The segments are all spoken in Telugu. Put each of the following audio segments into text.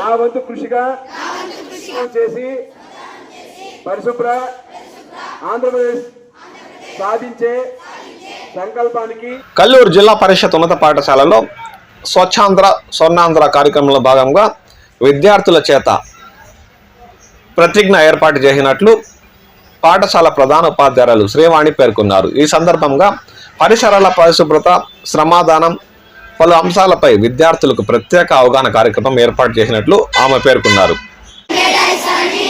నా వంతు కృషిగా చేసి పరిశుభ్ర ఆంధ్రప్రదేశ్ సాధించే సంకల్పానికి కల్లూరు జిల్లా పరిషత్ ఉన్నత పాఠశాలలో స్వచ్ఛాంధ్ర స్వర్ణాంధ్ర కార్యక్రమంలో భాగంగా విద్యార్థుల చేత ప్రతిజ్ఞ ఏర్పాటు చేసినట్లు పాఠశాల ప్రధాన ఉపాధ్యాయులు శ్రీవాణి పేర్కొన్నారు. ఈ సందర్భంగా పరిసరాల పరిశుభ్రత శ్రమాదానం పలు అంశాలపై విద్యార్థులకు ప్రత్యేక అవగాహన కార్యక్రమం ఏర్పాటు చేసినట్లు ఆమె పేర్కొన్నారు.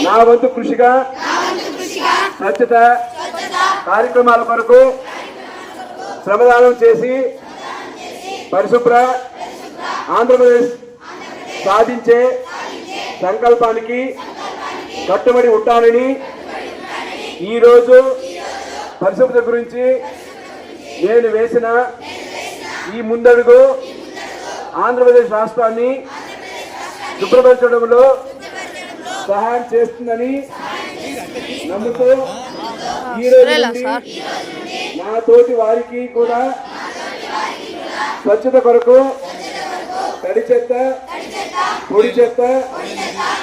నా వంతు కృషిగా స్వచ్ఛత కార్యక్రమాల కొరకు శ్రమదానం చేసి పరిశుభ్ర ఆంధ్రప్రదేశ్ సాధించే సంకల్పానికి కట్టుబడి ఉంటానని ఈరోజు పరిశుభ్రత గురించి నేను వేసిన ఈ ముందడుగు ఆంధ్రప్రదేశ్ రాష్ట్రాన్ని శుభ్రపరచడంలో సహాయం చేస్తుందని నమ్ముతూ ఈ రోజు నుండి నా తోటి వారికి కూడా స్వచ్ఛత కొరకు తడి చెత్త పొడి చెత్త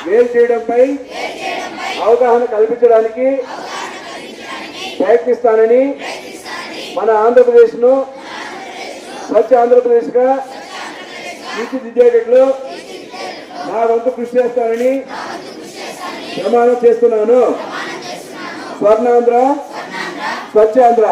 వేరు చేయడంపై అవగాహన కల్పించడానికి ప్రయత్నిస్తానని మన ఆంధ్రప్రదేశ్ను స్వచ్ఛ ఆంధ్రప్రదేశ్గా తీర్చిదిద్దేటట్లు నా వంతు కృషి చేస్తానని ప్రమాణం చేస్తున్నాను. స్వర్ణాంధ్ర స్వచ్ఛాంధ్ర.